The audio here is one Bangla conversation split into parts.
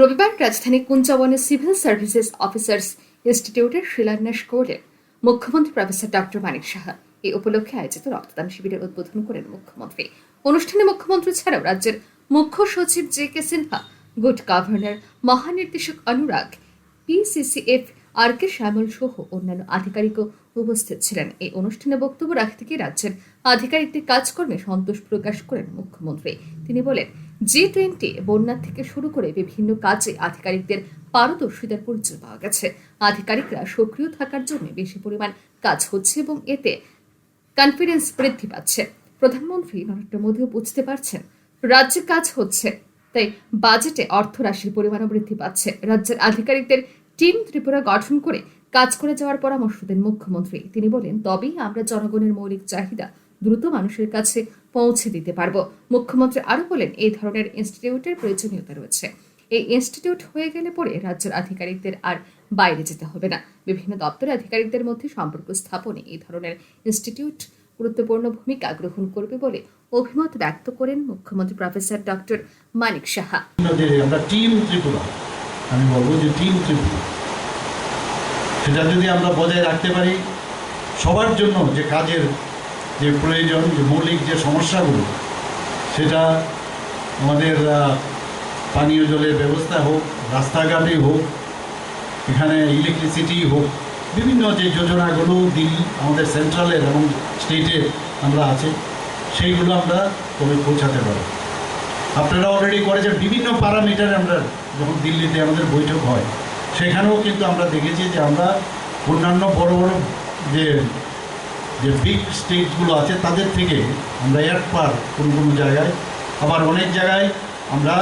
রবিবার রাজধানী কুঞ্চাবনে সিভিল সার্ভিসেস অফিসার্স ইনস্টিটিউটের শিলান্যাস করলেন মুখ্যমন্ত্রী প্রফেসর ডক্টর মানিক সাহা। এই উপলক্ষে আয়োজিত রক্তদান শিবিরের উদ্বোধন করেন মুখ্যমন্ত্রী। অনুষ্ঠানে মুখ্যমন্ত্রী ছাড়াও রাজ্যের মুখ্য সচিব J K Sinha, good governor, মহানির্দেশক Anurag PCCF R K Shyamal সহ অন্যান্য আধিকারিকও উপস্থিত ছিলেন। এই অনুষ্ঠানে বক্তব্য রাখতে গিয়ে রাজ্যের আধিকারিকদের কাজকর্মে সন্তোষ প্রকাশ করেন মুখ্যমন্ত্রী। তিনি বলেন জি টোয়েন্টি বন্যার থেকে শুরু করে বিভিন্ন কাজে আধিকারিকদের পারদর্শিতার পরিচয় পাওয়া গেছে। আধিকারিকরা সক্রিয় থাকার জন্য বেশি পরিমাণ কাজ হচ্ছে এবং এতে কনফিডেন্স বৃদ্ধি পাচ্ছে। প্রধানমন্ত্রী নরেন্দ্র মোদীও বুঝতে পারছেন, রাজ্যে কাজ হচ্ছে, তাই বাজেটে অর্থ রাশির পরিমাণও বৃদ্ধি পাচ্ছে। রাজ্যের আধিকারিকদের টিম ত্রিপুরা গঠন করে কাজ করে যাওয়ার পরামর্শ দেন মুখ্যমন্ত্রী। তিনি বলেন, তবেই আমরা জনগণের মৌলিক চাহিদা দ্রুত মানুষের কাছে পৌঁছে দিতে পারব। মুখ্যমন্ত্রী আরও বলেন, এই ধরনের ইনস্টিটিউটের প্রয়োজনীয়তা রয়েছে। এই ইনস্টিটিউট হয়ে গেলে পরে রাজ্যের আধিকারিকদের আর বাইরে যেতে হবে না। বিভিন্ন দপ্তরের আধিকারিকদের মধ্যে সম্পর্ক স্থাপনে এই ধরনের ইনস্টিটিউট গুরুত্বপূর্ণ ভূমিকা গ্রহণ করবে বলে অভিমত ব্যক্ত করেন মুখ্যমন্ত্রী প্রফেসর ডক্টর মানিক সাহা। আমরা টিম ত্রিপুরা আমি বলব যে টিম ত্রিপুরা সেটা যদি আমরা বজায় রাখতে পারি, সবার জন্য যে কাজের যে প্রয়োজন, যে মৌলিক যে সমস্যাগুলো, সেটা আমাদের পানীয় জলের ব্যবস্থা হোক রাস্তাঘাটে হোক, এখানে ইলেকট্রিসিটি হোক, বিভিন্ন যে যোজনাগুলো দিল্লি, আমাদের সেন্ট্রালের এবং স্টেটের আমরা আছে, সেইগুলো আমরা তবে পৌঁছাতে পারব। আপনারা অলরেডি করেছেন বিভিন্ন প্যারামিটারে আমরা যখন দিল্লিতে আমাদের বৈঠক হয়, সেখানেও কিন্তু আমরা দেখেছি যে আমরা অন্যান্য বড় বড় যে যে বিগ স্টেটগুলো আছে, তাদের থেকে আমরা এক পার কোনো কোনো জায়গায়, আবার অনেক জায়গায় আমরা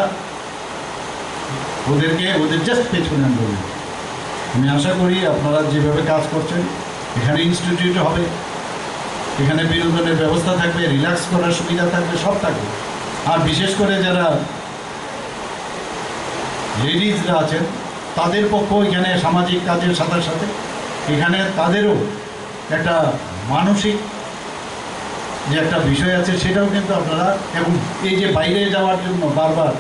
ওদেরকে, ওদের জাস্ট পেছনে রয়েছি। আমি আশা করি আপনারা যেভাবে কাজ করছেন, এখানে ইনস্টিটিউট হবে, এখানে বিনোদনের ব্যবস্থা থাকবে রিল্যাক্স করার সুবিধা থাকবে, সব থাকবে আর বিশেষ করে যারা লেডিজরা আছেন, তাদের পক্ষ এখানে সামাজিক কাজের সাথে সাথে এখানে তাদেরও একটা মানসিক যে একটা বিষয় আছে সেটাও কিন্তু আপনারা এবং এই যে বাইরে যাওয়ার জন্য বারবার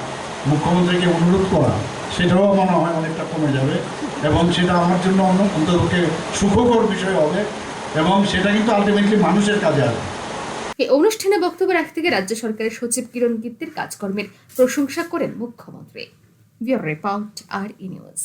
মুখ্যমন্ত্রীকে অনুরোধ করা, সেটাও মনে হয় অনেকটা কমে যাবে এবং সেটা আমার জন্য অন্য- অন্ততপক্ষে সুখকর বিষয় হবে এবং সেটা কিন্তু আলটিমেটলি মানুষের কাজে আসবে। এই অনুষ্ঠানে বক্তব্য রাখতে গিয়ে রাজ্য সরকারের সচিব কিরণ গিত্তের কাজকর্মের প্রশংসা করেন মুখ্যমন্ত্রী। Report R E news.